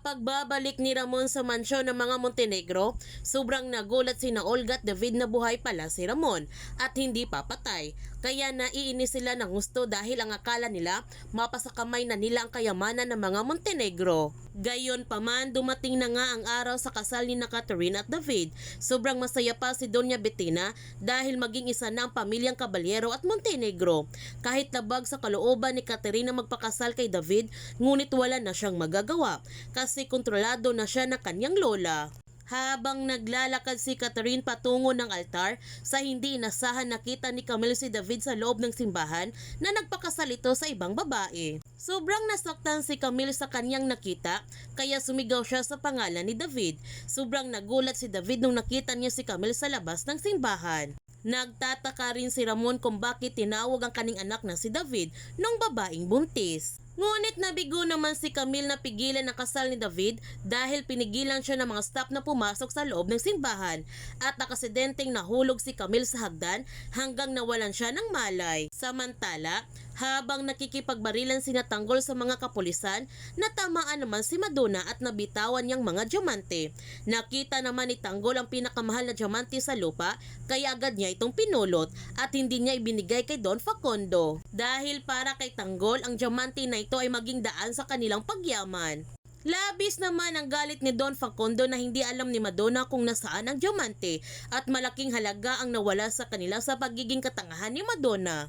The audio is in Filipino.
Pagbabalik ni Ramon sa mansyon ng mga Montenegro, sobrang nagulat si Olga at David na buhay pala si Ramon at hindi papatay. Kaya naiinis sila ng gusto dahil ang akala nila mapasakamay na nila ang kayamanan ng mga Montenegro. Gayon pa man, dumating na nga ang araw sa kasal ni na Catherine at David. Sobrang masaya pa si Doña Bettina dahil maging isa na ang pamilyang Caballero at Montenegro. Kahit labag sa kalooban ni Catherine na magpakasal kay David, ngunit wala na siyang magagawa kasi kontrolado na siya ng kanyang lola. Habang naglalakad si Catherine patungo ng altar, sa hindi inasahan nakita ni Camille si David sa loob ng simbahan na nagpakasal ito sa ibang babae. Sobrang nasaktan si Camille sa kanyang nakita, kaya sumigaw siya sa pangalan ni David. Sobrang nagulat si David nung nakita niya si Camille sa labas ng simbahan. Nagtataka rin si Ramon kung bakit tinawag ang kaning anak na si David nung babaeng buntis. Ngunit nabigo naman si Camille na pigilan ang kasal ni David dahil pinigilan siya ng mga staff na pumasok sa loob ng simbahan at nakasidenteng nahulog si Camille sa hagdan hanggang nawalan siya ng malay. Samantala, habang nakikipagbarilan si Natanggol sa mga kapulisan, natamaan naman si Madonna at nabitawan niyang mga diamante. Nakita naman ni Tanggol ang pinakamahal na diamante sa lupa kaya agad niya itong pinulot at hindi niya ibinigay kay Don Facundo. Dahil para kay Tanggol, ang diamante na ito ay maging daan sa kanilang pagyaman. Labis naman ang galit ni Don Facundo na hindi alam ni Madonna kung nasaan ang diamante at malaking halaga ang nawala sa kanila sa pagiging katangahan ni Madonna.